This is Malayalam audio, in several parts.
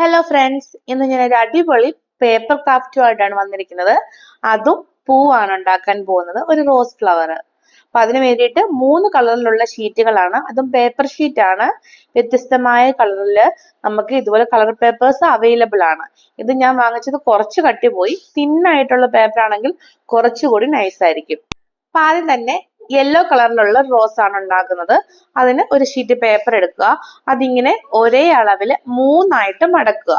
ഹലോ ഫ്രണ്ട്സ് ഇന്ന് ഞാൻ ഒരു അടിപൊളി പേപ്പർ ക്രാഫ്റ്റുമായിട്ടാണ് വന്നിരിക്കുന്നത്. അതും പൂവാണ് ഉണ്ടാക്കാൻ പോകുന്നത്. ഒരു റോസ് ഫ്ലവർ അപ്പൊ അതിന് വേണ്ടിയിട്ട് മൂന്ന് കളറിലുള്ള ഷീറ്റുകളാണ് അതും പേപ്പർ ഷീറ്റ് ആണ്. വ്യത്യസ്തമായ കളറിൽ നമുക്ക് ഇതുപോലെ കളർ പേപ്പേഴ്സ് അവൈലബിൾ ആണ്. ഇത് ഞാൻ വാങ്ങിച്ചത് കുറച്ച് കട്ടി പോയി തിന്നായിട്ടുള്ള പേപ്പർ ആണെങ്കിൽ കുറച്ചുകൂടി നൈസ് ആയിരിക്കും. അപ്പൊ ആദ്യം തന്നെ യെല്ലോ കളറിലുള്ള റോസ് ആണ് ഉണ്ടാകുന്നത് അതിന് ഒരു ഷീറ്റ് പേപ്പർ എടുക്കുക. അതിങ്ങനെ ഒരേ അളവിൽ മൂന്നായിട്ട് മടക്കുക.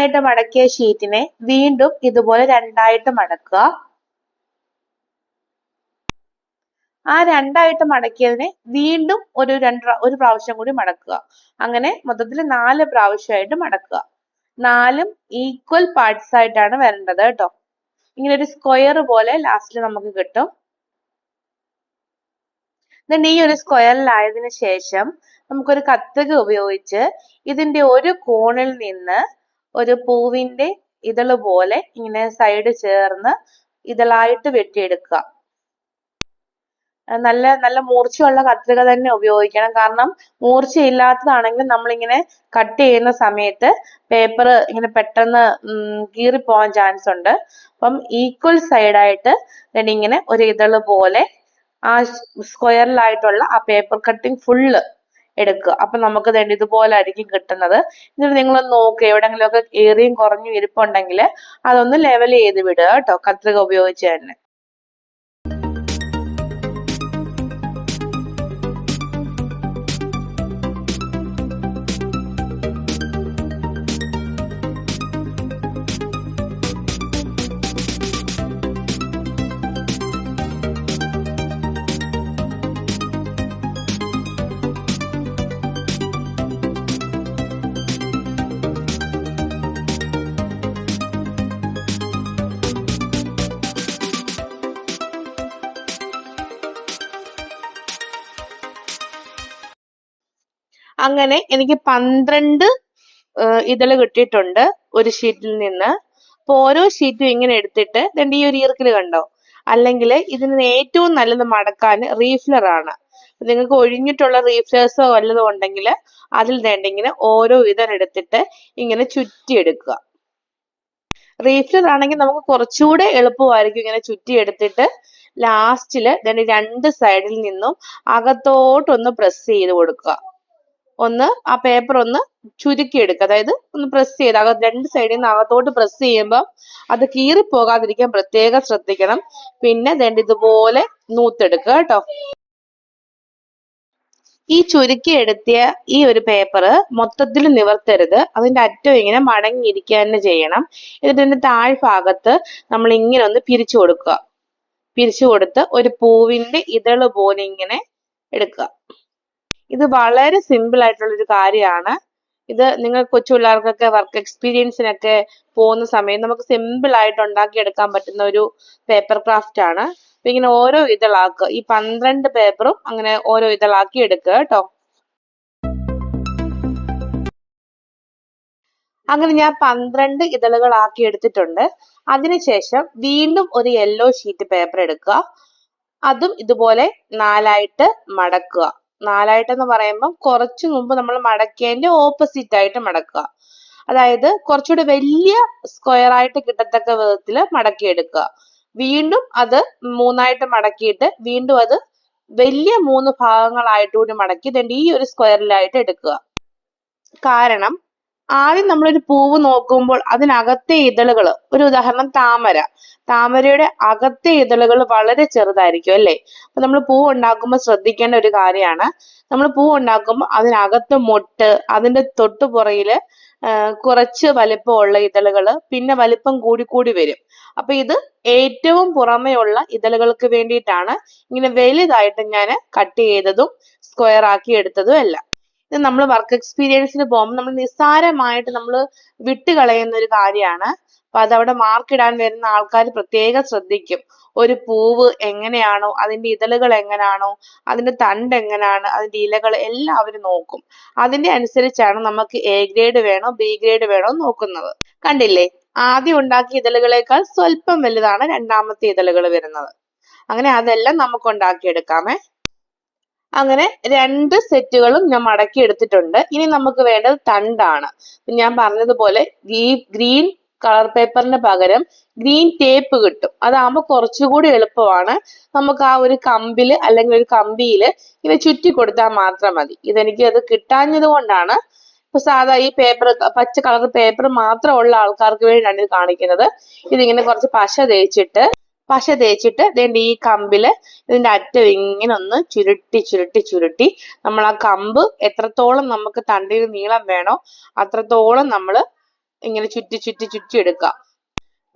മൂന്നായിട്ട് മടക്കിയ ഷീറ്റിനെ വീണ്ടും ഇതുപോലെ രണ്ടായിട്ട് മടക്കുക. ആ രണ്ടായിട്ട് മടക്കിയതിനെ വീണ്ടും ഒരു രണ്ട് ഒരു പ്രാവശ്യം കൂടി മടക്കുക. അങ്ങനെ മൊത്തത്തിൽ നാല് പ്രാവശ്യമായിട്ട് മടക്കുക. നാലും ഈക്വൽ പാർട്സ് ആയിട്ടാണ് വരേണ്ടത് കേട്ടോ. ഇങ്ങനെ ഒരു സ്ക്വയർ പോലെ ലാസ്റ്റിൽ നമുക്ക് കിട്ടും. എന്നിട്ട് ഈ ഒരു സ്ക്വയറിലായതിനു ശേഷം നമുക്കൊരു കത്രിക ഉപയോഗിച്ച് ഇതിന്റെ ഒരു കോണിൽ നിന്ന് ഒരു പൂവിന്റെ ഇതൾ പോലെ ഇങ്ങനെ സൈഡ് ചേർന്ന് ഇതളായിട്ട് വെട്ടിയെടുക്കുക. നല്ല നല്ല മൂർച്ചയുള്ള കത്രിക തന്നെ ഉപയോഗിക്കണം. കാരണം മൂർച്ചയില്ലാത്തതാണെങ്കിൽ നമ്മളിങ്ങനെ കട്ട് ചെയ്യുന്ന സമയത്ത് പേപ്പർ ഇങ്ങനെ പെട്ടെന്ന് കീറി കീറിപ്പോവാൻ ചാൻസ് ഉണ്ട്. അപ്പം ഈക്വൽ സൈഡായിട്ട് ഇങ്ങനെ ഒരു ഇതൾ പോലെ ആ സ്ക്വയറിലായിട്ടുള്ള ആ പേപ്പർ കട്ടിങ് ഫുള്ള് എടുക്കുക. അപ്പൊ നമുക്ക് ദേ ഇതുപോലെ ആയിരിക്കും കിട്ടുന്നത്. എന്നിട്ട് നിങ്ങൾ നോക്കുക എവിടെങ്കിലുമൊക്കെ ഏറിയും കുറഞ്ഞും ഇരിപ്പുണ്ടെങ്കിൽ അതൊന്ന് ലെവൽ ചെയ്ത് വിടുക കേട്ടോ. കത്രിക ഉപയോഗിച്ച് തന്നെ. അങ്ങനെ എനിക്ക് പന്ത്രണ്ട് ഇതൾ കിട്ടിയിട്ടുണ്ട് ഒരു ഷീറ്റിൽ നിന്ന്. അപ്പൊ ഓരോ ഷീറ്റും ഇങ്ങനെ എടുത്തിട്ട് രണ്ട് ഈ ഒരു ഈർക്കിൽ കണ്ടോ? അല്ലെങ്കിൽ ഇതിന് ഏറ്റവും നല്ലത് മടക്കാൻ റീഫ്ലർ ആണ്. നിങ്ങൾക്ക് ഒഴിഞ്ഞിട്ടുള്ള റീഫ്ലേഴ്സോ വല്ലതും ഉണ്ടെങ്കിൽ അതിൽ ദണ്ട് ഇങ്ങനെ ഓരോ ഇതൾ എടുത്തിട്ട് ഇങ്ങനെ ചുറ്റിയെടുക്കുക. റീഫ്ലർ ആണെങ്കിൽ നമുക്ക് കുറച്ചുകൂടെ എളുപ്പമായിരിക്കും ഇങ്ങനെ ചുറ്റി എടുത്തിട്ട് ലാസ്റ്റിൽ രണ്ട് സൈഡിൽ നിന്നും അകത്തോട്ടൊന്ന് പ്രസ് ചെയ്ത് കൊടുക്കുക. ഒന്ന് ആ പേപ്പർ ഒന്ന് ചുരുക്കി എടുക്കുക. അതായത് ഒന്ന് പ്രസ് ചെയ്ത് അകത്ത് രണ്ട് സൈഡിൽ നിന്ന് അകത്തോട്ട് പ്രസ് ചെയ്യുമ്പോൾ അത് കീറി പോകാതിരിക്കാൻ പ്രത്യേകം ശ്രദ്ധിക്കണം. പിന്നെ ദണ്ട് ഇതുപോലെ നൂത്തെടുക്കുക കേട്ടോ. ഈ ചുരുക്കി എടുത്തിയ ഈ ഒരു പേപ്പർ മൊത്തത്തിൽ നിവർത്തരുത്. അതിന്റെ അറ്റം ഇങ്ങനെ മടങ്ങിയിരിക്കുക തന്നെ ചെയ്യണം. എന്നിട്ട് ഇതിന്റെ താഴ്ഭാഗത്ത് നമ്മൾ ഇങ്ങനെ ഒന്ന് പിരിച്ചു കൊടുക്കുക. പിരിച്ചു കൊടുത്ത് ഒരു പൂവിന്റെ ഇതൾ പോലെ ഇങ്ങനെ എടുക്കുക. ഇത് വളരെ സിമ്പിൾ ആയിട്ടുള്ള ഒരു കാര്യമാണ്. ഇത് നിങ്ങൾ കൊച്ചു പിള്ളേർക്കൊക്കെ വർക്ക് എക്സ്പീരിയൻസിനൊക്കെ പോകുന്ന സമയം നമുക്ക് സിമ്പിൾ ആയിട്ട് ഉണ്ടാക്കിയെടുക്കാൻ പറ്റുന്ന ഒരു പേപ്പർ ക്രാഫ്റ്റ് ആണ്. അപ്പൊ ഇങ്ങനെ ഓരോ ഇതളാക്കുക. ഈ പന്ത്രണ്ട് പേപ്പറും അങ്ങനെ ഓരോ ഇതളാക്കി എടുക്കുക കേട്ടോ. അങ്ങനെ ഞാൻ പന്ത്രണ്ട് ഇതളുകളാക്കി എടുത്തിട്ടുണ്ട്. അതിനുശേഷം വീണ്ടും ഒരു യെല്ലോ ഷീറ്റ് പേപ്പർ എടുക്കുക. അതും ഇതുപോലെ നാലായിട്ട് മടക്കുക. നാലായിട്ടെന്ന് പറയുമ്പോൾ കുറച്ചു മുമ്പ് നമ്മൾ മടക്കിയതിന്റെ ഓപ്പോസിറ്റ് ആയിട്ട് മടക്കുക. അതായത് കുറച്ചുകൂടി വലിയ സ്ക്വയർ ആയിട്ട് കിട്ടത്തക്ക വിധത്തിൽ മടക്കിയെടുക്കുക. വീണ്ടും അത് മൂന്നായിട്ട് മടക്കിയിട്ട് വീണ്ടും അത് വലിയ മൂന്ന് ഭാഗങ്ങളായിട്ട് കൂടി മടക്കി ദണ്ട് ഈ ഒരു സ്ക്വയറിലായിട്ട് എടുക്കുക. കാരണം ആദ്യം നമ്മളൊരു പൂവ് നോക്കുമ്പോൾ അതിനകത്തെ ഇതളുകൾ ഒരു ഉദാഹരണം താമര. താമരയുടെ അകത്തെ ഇതളുകൾ വളരെ ചെറുതായിരിക്കും അല്ലേ? അപ്പൊ നമ്മൾ പൂ ഉണ്ടാക്കുമ്പോൾ ശ്രദ്ധിക്കേണ്ട ഒരു കാര്യമാണ്. നമ്മൾ പൂ ഉണ്ടാക്കുമ്പോൾ അതിനകത്ത് മൊട്ട് അതിന്റെ തൊട്ടു പുറകിൽ കുറച്ച് വലിപ്പമുള്ള ഇതളുകൾ പിന്നെ വലിപ്പം കൂടി കൂടി വരും. അപ്പൊ ഇത് ഏറ്റവും പുറമെയുള്ള ഇതളുകൾക്ക് വേണ്ടിയിട്ടാണ് ഇങ്ങനെ വലുതായിട്ട് ഞാൻ കട്ട് ചെയ്തതും സ്ക്വയർ ആക്കി എടുത്തതും എല്ലാം. ഇത് നമ്മൾ വർക്ക് എക്സ്പീരിയൻസിന് പോകുമ്പോൾ നമ്മൾ നിസ്സാരമായിട്ട് നമ്മൾ വിട്ടുകളയുന്ന ഒരു കാര്യമാണ്. അപ്പൊ അതവിടെ മാർക്ക് ഇടാൻ വരുന്ന ആൾക്കാർ പ്രത്യേകം ശ്രദ്ധിക്കും. ഒരു പൂവ് എങ്ങനെയാണോ അതിന്റെ ഇതളുകൾ എങ്ങനെയാണോ അതിന്റെ തണ്ട് എങ്ങനെയാണ് അതിന്റെ ഇലകൾ എല്ലാം അവർ നോക്കും. അതിന്റെ അനുസരിച്ചാണ് നമുക്ക് എ ഗ്രേഡ് വേണോ ബി ഗ്രേഡ് വേണോ നോക്കുന്നത്. കണ്ടില്ലേ? ആദ്യം ഉണ്ടാക്കിയ ഇതളുകളേക്കാൾ സ്വല്പം വലുതാണ് രണ്ടാമത്തെ ഇതളുകൾ വരുന്നത്. അങ്ങനെ അതെല്ലാം നമുക്ക് ഉണ്ടാക്കിയെടുക്കാമേ. അങ്ങനെ രണ്ട് സെറ്റുകളും ഞാൻ മടക്കി എടുത്തിട്ടുണ്ട്. ഇനി നമുക്ക് വേണ്ടത് തണ്ടാണ്. ഞാൻ പറഞ്ഞതുപോലെ ഈ ഗ്രീൻ കളർ പേപ്പറിന് പകരം ഗ്രീൻ ടേപ്പ് കിട്ടും. അതാകുമ്പോൾ കുറച്ചുകൂടി എളുപ്പമാണ്. നമുക്ക് ആ ഒരു കമ്പിൽ അല്ലെങ്കിൽ ഒരു കമ്പിയിൽ ഇങ്ങനെ ചുറ്റി കൊടുത്താൽ മാത്രം മതി. ഇതെനിക്ക് അത് കിട്ടാഞ്ഞത് കൊണ്ടാണ്. ഇപ്പൊ സാധാ ഈ പേപ്പർ പച്ച കളർ പേപ്പർ മാത്രമുള്ള ആൾക്കാർക്ക് വേണ്ടിയാണ് ഇത് കാണിക്കുന്നത്. ഇതിങ്ങനെ കുറച്ച് പശ തേച്ചിട്ട് പശ തേച്ചിട്ട് ദേണ്ട ഈ കമ്പിൽ ഇതിന്റെ അറ്റം ഇങ്ങനെ ഒന്ന് ചുരുട്ടി ചുരുട്ടി ചുരുട്ടി. നമ്മൾ ആ കമ്പ് എത്രത്തോളം നമുക്ക് തണ്ടിന് നീളം വേണോ അത്രത്തോളം നമ്മൾ ഇങ്ങനെ ചുറ്റി ചുറ്റി ചുറ്റി എടുക്കുക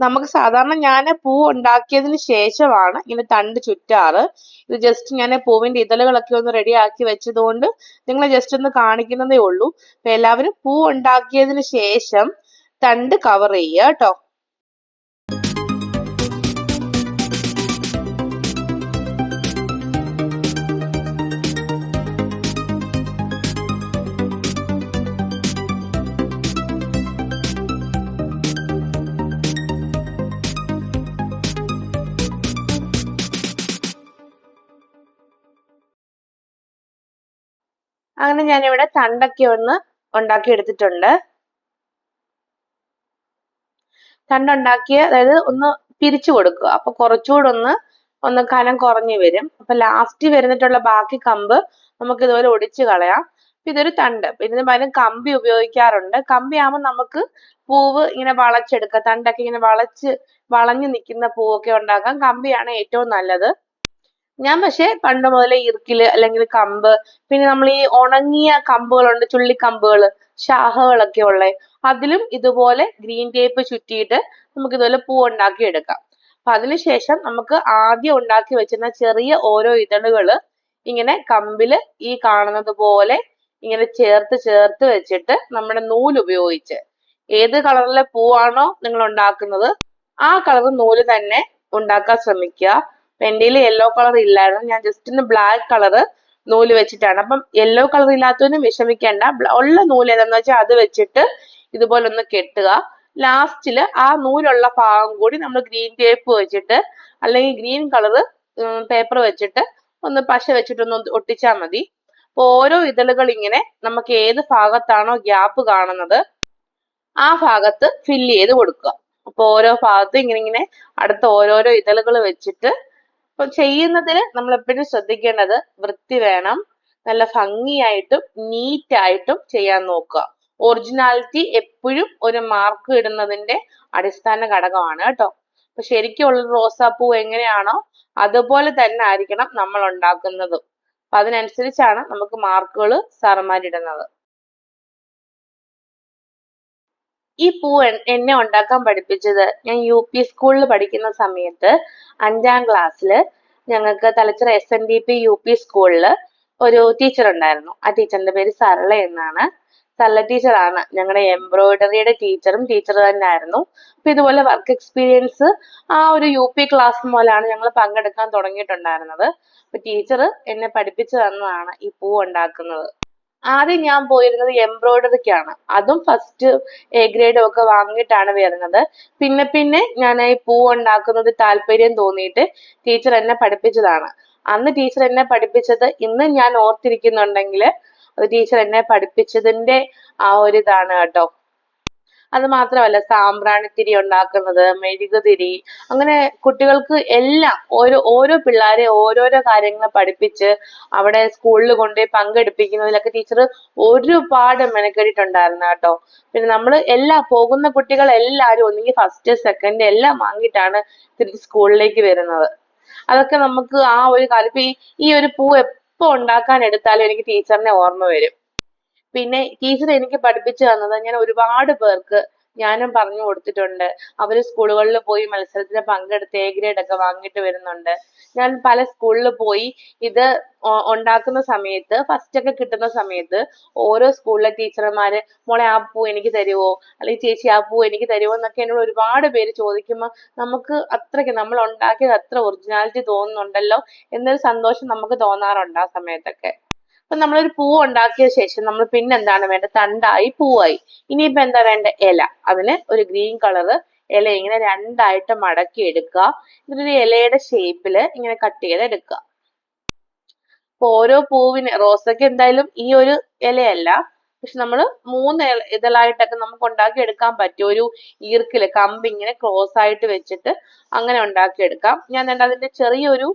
നമുക്ക് സാധാരണ ഞാൻ പൂ ഉണ്ടാക്കിയതിന് ശേഷമാണ് ഇങ്ങനെ തണ്ട് ചുറ്റാറ്. ഇത് ജസ്റ്റ് ഞാൻ പൂവിന്റെ ഇതളുകളൊക്കെ ഒന്ന് റെഡി ആക്കി വെച്ചതുകൊണ്ട് നിങ്ങളെ ജസ്റ്റ് ഒന്ന് കാണിക്കുന്നതേ ഉള്ളൂ. അപ്പൊ എല്ലാവരും പൂ ഉണ്ടാക്കിയതിന് ശേഷം തണ്ട് കവർ ചെയ്യുക കേട്ടോ അങ്ങനെ ഞാനിവിടെ തണ്ടൊക്കെ ഒന്ന് ഉണ്ടാക്കി എടുത്തിട്ടുണ്ട് തണ്ടുണ്ടാക്കിയ അതായത് ഒന്ന് പിരിച്ചു കൊടുക്കുക. അപ്പൊ കുറച്ചുകൂടെ ഒന്ന് ഒന്ന് കനം കുറഞ്ഞു വരും. അപ്പൊ ലാസ്റ്റ് വരുന്നിട്ടുള്ള ബാക്കി കമ്പ് നമുക്ക് ഇതുപോലെ ഒടിച്ചു കളയാം. ഇതൊരു തണ്ട്. പിന്നെ പകരം കമ്പി ഉപയോഗിക്കാറുണ്ട്. കമ്പി ആകുമ്പോൾ നമുക്ക് പൂവ് ഇങ്ങനെ വളച്ചെടുക്കാം. തണ്ടൊക്കെ ഇങ്ങനെ വളച്ച് വളഞ്ഞു നിൽക്കുന്ന പൂവൊക്കെ ഉണ്ടാക്കാം. കമ്പിയാണ് ഏറ്റവും നല്ലത്. ഞാൻ പക്ഷെ പണ്ട് മുതലേ ഇറുക്കിൽ അല്ലെങ്കിൽ കമ്പ് പിന്നെ നമ്മൾ ഈ ഉണങ്ങിയ കമ്പുകളുണ്ട് ചുള്ളിക്കമ്പുകൾ ശാഖകളൊക്കെ ഉള്ളേ അതിലും ഇതുപോലെ ഗ്രീൻ ടേപ്പ് ചുറ്റിയിട്ട് നമുക്ക് ഇതുപോലെ പൂ ഉണ്ടാക്കി എടുക്കാം അപ്പൊ അതിനുശേഷം നമുക്ക് ആദ്യം ഉണ്ടാക്കി വെച്ചിരുന്ന ചെറിയ ഓരോ ഇതളുകൾ ഇങ്ങനെ കമ്പിൽ ഈ കാണുന്നത് പോലെ ഇങ്ങനെ ചേർത്ത് ചേർത്ത് വെച്ചിട്ട് നമ്മുടെ നൂൽ ഉപയോഗിച്ച്. ഏത് കളറിലെ പൂവാണോ നിങ്ങൾ ഉണ്ടാക്കുന്നത് ആ കളർ നൂൽ തന്നെ ഉണ്ടാക്കാൻ ശ്രമിക്കുക. എന്റെ യെല്ലോ കളർ ഇല്ലായിരുന്നു. ഞാൻ ജസ്റ്റ് ഒന്ന് ബ്ലാക്ക് കളർ നൂൽ വെച്ചിട്ടാണ്. അപ്പം യെല്ലോ കളർ ഇല്ലാത്തവനും വിഷമിക്കേണ്ട. ഉള്ള നൂൽ ഏതാന്ന് വെച്ചാൽ അത് വെച്ചിട്ട് ഇതുപോലെ ഒന്ന് കെട്ടുക. ലാസ്റ്റിൽ ആ നൂലുള്ള ഭാഗം കൂടി നമ്മൾ ഗ്രീൻ ടേപ്പ് വെച്ചിട്ട് അല്ലെങ്കിൽ ഗ്രീൻ കളർ പേപ്പർ വെച്ചിട്ട് ഒന്ന് പശ വെച്ചിട്ടൊന്ന് ഒട്ടിച്ചാൽ മതി. അപ്പൊ ഓരോ ഇതളുകൾ ഇങ്ങനെ നമുക്ക് ഏത് ഭാഗത്താണോ ഗ്യാപ്പ് കാണുന്നത് ആ ഭാഗത്ത് ഫില്ല് ചെയ്ത് കൊടുക്കുക. അപ്പൊ ഓരോ ഭാഗത്തും ഇങ്ങനെ ഇങ്ങനെ അടുത്ത ഓരോരോ ഇതളുകൾ വെച്ചിട്ട് അപ്പൊ ചെയ്യുന്നതിന് നമ്മൾ എപ്പോഴും ശ്രദ്ധിക്കേണ്ടത് വൃത്തി വേണം. നല്ല ഭംഗിയായിട്ടും നീറ്റ് ആയിട്ടും ചെയ്യാൻ നോക്കുക. ഒറിജിനാലിറ്റി എപ്പോഴും ഒരു മാർക്ക് ഇടുന്നതിന്റെ അടിസ്ഥാന ഘടകമാണ് കേട്ടോ. അപ്പൊ ശരിക്കുള്ള റോസാപ്പൂ എങ്ങനെയാണോ അതുപോലെ തന്നെ ആയിരിക്കണം നമ്മൾ ഉണ്ടാക്കുന്നത്. അപ്പൊ അതിനനുസരിച്ചാണ് നമുക്ക് മാർക്കുകൾ സാറന്മാരിടുന്നത് ഈ പൂ എന്നെ ഉണ്ടാക്കാൻ പഠിപ്പിച്ചത് ഞാൻ യു പി സ്കൂളിൽ പഠിക്കുന്ന സമയത്ത് അഞ്ചാം ക്ലാസ്സിൽ ഞങ്ങൾക്ക് Thalachira S N D P U P സ്കൂളിൽ ഒരു ടീച്ചർ ഉണ്ടായിരുന്നു. ആ ടീച്ചറിന്റെ പേര് സരള എന്നാണ്. സരള ടീച്ചറാണ് ഞങ്ങളുടെ എംബ്രോയിഡറിയുടെ ടീച്ചറും ടീച്ചർ തന്നെ ആയിരുന്നു അപ്പൊ ഇതുപോലെ വർക്ക് എക്സ്പീരിയൻസ് ആ ഒരു യു പി ക്ലാസ് മുതലാണ് ഞങ്ങൾ പങ്കെടുക്കാൻ തുടങ്ങിയിട്ടുണ്ടായിരുന്നത്. അപ്പൊ ടീച്ചർ എന്നെ പഠിപ്പിച്ചു തന്നതാണ് ഈ പൂ ഉണ്ടാക്കുന്നത്. ആദ്യം ഞാൻ പോയിരുന്നത് എംബ്രോയിഡറിക്കാണ് അതും ഫസ്റ്റ് എ ഗ്രേഡും ഒക്കെ വാങ്ങിയിട്ടാണ് വരുന്നത്. പിന്നെ പിന്നെ ഞാൻ ഈ പൂ ഉണ്ടാക്കുന്നത് താല്പര്യം തോന്നിയിട്ട് ടീച്ചർ എന്നെ പഠിപ്പിച്ചതാണ്. അന്ന് ടീച്ചർ എന്നെ പഠിപ്പിച്ചത് ഇന്ന് ഞാൻ ഓർത്തിരിക്കുന്നുണ്ടെങ്കിൽ ടീച്ചർ എന്നെ പഠിപ്പിച്ചതിന്റെ ആ ഒരു ഇതാണ് കേട്ടോ. അത് മാത്രമല്ല സാമ്പ്രാണിത്തിരി ഉണ്ടാക്കുന്നത് മെഴുകുതിരി അങ്ങനെ കുട്ടികൾക്ക് എല്ലാം ഓരോ ഓരോ പിള്ളേരെ ഓരോരോ കാര്യങ്ങൾ പഠിപ്പിച്ച് അവിടെ സ്കൂളിൽ കൊണ്ടുപോയി പങ്കെടുപ്പിക്കുന്നതിലൊക്കെ ടീച്ചർ ഒരുപാട് മെനക്കെട്ടിട്ടുണ്ടായിരുന്നു കേട്ടോ. പിന്നെ നമ്മൾ എല്ലാ പോകുന്ന കുട്ടികൾ എല്ലാവരും ഒന്നെങ്കിൽ ഫസ്റ്റ് സെക്കൻഡ് എല്ലാം വാങ്ങിയിട്ടാണ് തിരിച്ച് സ്കൂളിലേക്ക് വരുന്നത്. അതൊക്കെ നമുക്ക് ആ ഒരു കാലത്ത് ഈ ഒരു പൂ എപ്പോ ഉണ്ടാക്കാൻ എടുത്താലും എനിക്ക് ടീച്ചറിനെ ഓർമ്മ വരും. പിന്നെ ടീച്ചർ എനിക്ക് പഠിപ്പിച്ചു തന്നത് ഞാൻ ഒരുപാട് പേർക്ക് ഞാനും പറഞ്ഞു കൊടുത്തിട്ടുണ്ട്. അവർ സ്കൂളുകളിൽ പോയി മത്സരത്തിന് പങ്കെടുത്ത് എ ഗ്രേഡ് ഒക്കെ വാങ്ങിയിട്ട് വരുന്നുണ്ട്. ഞാൻ പല സ്കൂളിൽ പോയി ഇത് ഉണ്ടാക്കുന്ന സമയത്ത് ഫസ്റ്റ് ഒക്കെ കിട്ടുന്ന സമയത്ത് ഓരോ സ്കൂളിലെ ടീച്ചർമാര് മോളെ ആ പൂ എനിക്ക് തരുവോ? അല്ലെങ്കിൽ ചേച്ചി ആ പൂ എനിക്ക് തരുവോ? എന്നൊക്കെ എന്നോട് ഒരുപാട് പേര് ചോദിക്കുമ്പോൾ നമുക്ക് അത്രയ്ക്ക് നമ്മൾ ഉണ്ടാക്കിയത് അത്ര ഒറിജിനാലിറ്റി തോന്നുന്നുണ്ടല്ലോ എന്നൊരു സന്തോഷം നമുക്ക് തോന്നാറുണ്ട് ആ സമയത്തൊക്കെ. അപ്പൊ നമ്മളൊരു പൂ ഉണ്ടാക്കിയ ശേഷം നമ്മൾ പിന്നെ എന്താണ് വേണ്ടത്? തണ്ടായി പൂവായി. ഇനിയിപ്പോ എന്താ വേണ്ട? ഇല. അതിന് ഒരു ഗ്രീൻ കളറ് ഇല ഇങ്ങനെ രണ്ടായിട്ട് മടക്കി എടുക്കുക. എന്നിട്ടൊരു ഇലയുടെ ഷേപ്പിൽ ഇങ്ങനെ കട്ട് ചെയ്ത് എടുക്കുക. അപ്പൊ ഓരോ പൂവിന് റോസയ്ക്ക് എന്തായാലും ഈ ഒരു ഇലയല്ല. പക്ഷെ നമ്മൾ മൂന്ന് ഇതളായിട്ടൊക്കെ നമുക്ക് ഉണ്ടാക്കി എടുക്കാൻ പറ്റും. ഒരു ഈർക്കിൽ കമ്പ് ഇങ്ങനെ ക്രോസ് ആയിട്ട് വെച്ചിട്ട് അങ്ങനെ ഉണ്ടാക്കി എടുക്കാം. ഞാൻ അതിന്റെ ചെറിയൊരു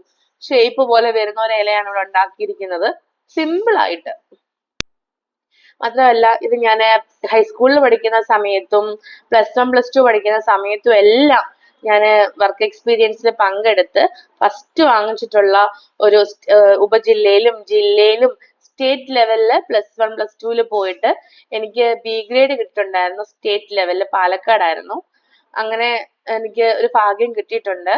ഷേപ്പ് പോലെ വരുന്ന ഒരു ഇലയാണ് ഇവിടെ ഉണ്ടാക്കിയിരിക്കുന്നത്. സിമ്പിൾ ആയിട്ട്. മാത്രമല്ല ഇത് ഞാൻ ഹൈസ്കൂളിൽ പഠിക്കുന്ന സമയത്തും പ്ലസ് വൺ പ്ലസ് ടു പഠിക്കുന്ന സമയത്തും എല്ലാം ഞാൻ വർക്ക് എക്സ്പീരിയൻസിൽ പങ്കെടുത്ത് ഫസ്റ്റ് വാങ്ങിച്ചിട്ടുള്ള ഒരു ഉപജില്ലയിലും ജില്ലയിലും സ്റ്റേറ്റ് ലെവലിൽ പ്ലസ് വൺ പ്ലസ് ടുവിൽ പോയിട്ട് എനിക്ക് ബി ഗ്രേഡ് കിട്ടിയിട്ടുണ്ടായിരുന്നു സ്റ്റേറ്റ് ലെവലിൽ പാലക്കാടായിരുന്നു. അങ്ങനെ എനിക്ക് ഒരു ഭാഗ്യം കിട്ടിയിട്ടുണ്ട്.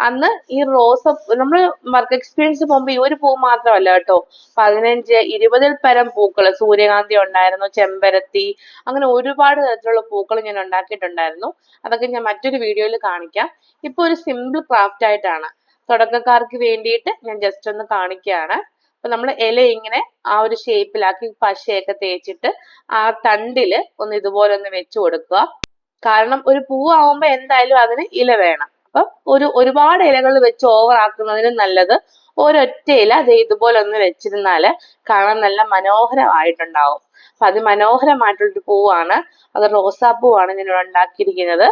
അന്ന് ഈ റോസ് നമ്മൾ വർക്ക് എക്സ്പീരിയൻസ് പോകുമ്പോൾ ഈ ഒരു പൂ മാത്രമല്ല കേട്ടോ. പതിനഞ്ച് ഇരുപതിൽ പരം പൂക്കൾ സൂര്യകാന്തി ഉണ്ടായിരുന്നു ചെമ്പരത്തി അങ്ങനെ ഒരുപാട് തരത്തിലുള്ള പൂക്കൾ ഞാൻ ഉണ്ടാക്കിയിട്ടുണ്ടായിരുന്നു. അതൊക്കെ ഞാൻ മറ്റൊരു വീഡിയോയിൽ കാണിക്കാം. ഇപ്പൊ ഒരു സിമ്പിൾ ക്രാഫ്റ്റ് ആയിട്ടാണ്. തുടക്കക്കാർക്ക് വേണ്ടിയിട്ട് ഞാൻ ജസ്റ്റ് ഒന്ന് കാണിക്കുകയാണ്. അപ്പൊ നമ്മൾ ഇല ഇങ്ങനെ ആ ഒരു ഷേപ്പിലാക്കി പശയൊക്കെ തേച്ചിട്ട് ആ തണ്ടിൽ ഒന്ന് ഇതുപോലെ ഒന്ന് വെച്ച് കൊടുക്കുക. കാരണം ഒരു പൂവാകുമ്പോ എന്തായാലും അതിന് ഇല വേണം. അപ്പൊ ഒരു ഒരുപാട് ഇലകൾ വെച്ച് ഓവർ ആക്കുന്നതിനും നല്ലത് ഒരൊറ്റ ഇല ദേ ഇതുപോലെ ഒന്ന് വെച്ചിരുന്നാൽ കാണാൻ നല്ല മനോഹരമായിട്ടുണ്ടാവും. അപ്പൊ അതിമനോഹരമായിട്ടുള്ളൊരു പൂവാണ്. അത് റോസാപ്പൂവാണ് ഞാൻ ഇവിടെ ഉണ്ടാക്കിയിരിക്കുന്നത്.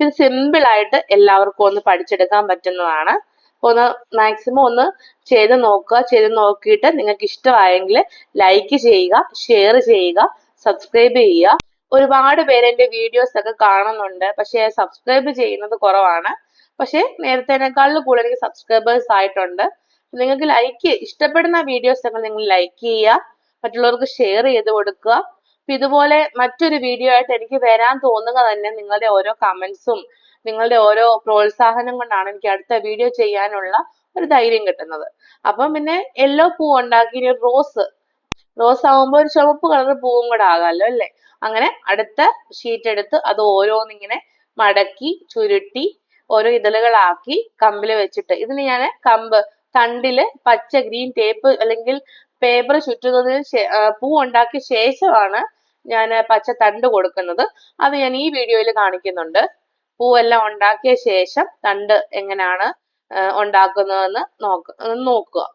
ഇത് സിമ്പിൾ ആയിട്ട് എല്ലാവർക്കും ഒന്ന് പഠിച്ചെടുക്കാൻ പറ്റുന്നതാണ്. ഒന്ന് മാക്സിമം ഒന്ന് ചെയ്ത് നോക്കുക. ചെയ്ത് നോക്കിയിട്ട് നിങ്ങൾക്ക് ഇഷ്ടമായെങ്കിൽ ലൈക്ക് ചെയ്യുക ഷെയർ ചെയ്യുക സബ്സ്ക്രൈബ് ചെയ്യുക. ഒരുപാട് പേര് എന്റെ വീഡിയോസ് ഒക്കെ കാണുന്നുണ്ട്. പക്ഷേ സബ്സ്ക്രൈബ് ചെയ്യുന്നത് കുറവാണ്. പക്ഷെ നേരത്തേനേക്കാളും കൂടുതൽ എനിക്ക് സബ്സ്ക്രൈബേഴ്സ് ആയിട്ടുണ്ട്. നിങ്ങൾക്ക് ലൈക്ക് ഇഷ്ടപ്പെടുന്ന വീഡിയോസ് ഒക്കെ നിങ്ങൾ ലൈക്ക് ചെയ്യുക മറ്റുള്ളവർക്ക് ഷെയർ ചെയ്ത് കൊടുക്കുക. അപ്പൊ ഇതുപോലെ മറ്റൊരു വീഡിയോ ആയിട്ട് എനിക്ക് വരാൻ തോന്നുക തന്നെ നിങ്ങളുടെ ഓരോ കമന്റ്സും നിങ്ങളുടെ ഓരോ പ്രോത്സാഹനം കൊണ്ടാണ് എനിക്ക് അടുത്ത വീഡിയോ ചെയ്യാനുള്ള ഒരു ധൈര്യം കിട്ടുന്നത്. അപ്പം പിന്നെ യെല്ലോ പൂ ഉണ്ടാക്കി ഇനി ഒരു റോസ് റോസ് ആവുമ്പോൾ ഒരു ചുവപ്പ് കളർ പൂവും കൂടെ ആകാമല്ലോ അല്ലേ? അങ്ങനെ അടുത്ത ഷീറ്റ് എടുത്ത് അത് ഓരോന്നിങ്ങനെ മടക്കി ചുരുട്ടി ഓരോ ഇതളുകളാക്കി കമ്പിൽ വെച്ചിട്ട്. ഇതിന് ഞാൻ കമ്പ് തണ്ടിൽ പച്ച ഗ്രീൻ ടേപ്പ് അല്ലെങ്കിൽ പേപ്പർ ചുറ്റുന്നതിന് പൂ ഉണ്ടാക്കിയ ശേഷമാണ് ഞാൻ പച്ച തണ്ട് കൊടുക്കുന്നത്. അത് ഞാൻ ഈ വീഡിയോയിൽ കാണിക്കുന്നുണ്ട്. പൂവെല്ലാം ഉണ്ടാക്കിയ ശേഷം തണ്ട് എങ്ങനെയാണ് ഉണ്ടാക്കുന്നതെന്ന് നോക്ക നോക്കുക.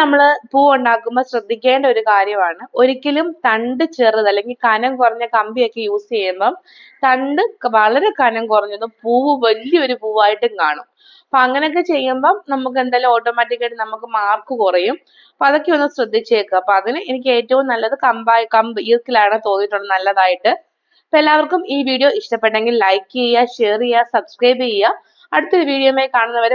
നമ്മൾ പൂ ഉണ്ടാക്കുമ്പോൾ ശ്രദ്ധിക്കേണ്ട ഒരു കാര്യമാണ്. ഒരിക്കലും തണ്ട് ചെറുത് അല്ലെങ്കിൽ കനം കുറഞ്ഞ കമ്പിയൊക്കെ യൂസ് ചെയ്യുമ്പം തണ്ട് വളരെ കനം കുറഞ്ഞതും പൂവ് വലിയൊരു പൂവായിട്ടും കാണും. അപ്പൊ അങ്ങനെയൊക്കെ ചെയ്യുമ്പം നമുക്ക് എന്തായാലും ഓട്ടോമാറ്റിക്കായിട്ട് നമുക്ക് മാർക്ക് കുറയും. അപ്പൊ അതൊക്കെ ഒന്ന് ശ്രദ്ധിച്ചേക്കുക. അപ്പൊ അതിന് എനിക്ക് ഏറ്റവും നല്ലത് കമ്പായി കമ്പ് ഈർക്കിലാണ് തോന്നിയിട്ടുള്ളത് നല്ലതായിട്ട്. അപ്പൊ എല്ലാവർക്കും ഈ വീഡിയോ ഇഷ്ടപ്പെട്ടെങ്കിൽ ലൈക്ക് ചെയ്യുക ഷെയർ ചെയ്യുക സബ്സ്ക്രൈബ് ചെയ്യുക. അടുത്തൊരു വീഡിയോയുമായി കാണുന്നവരെ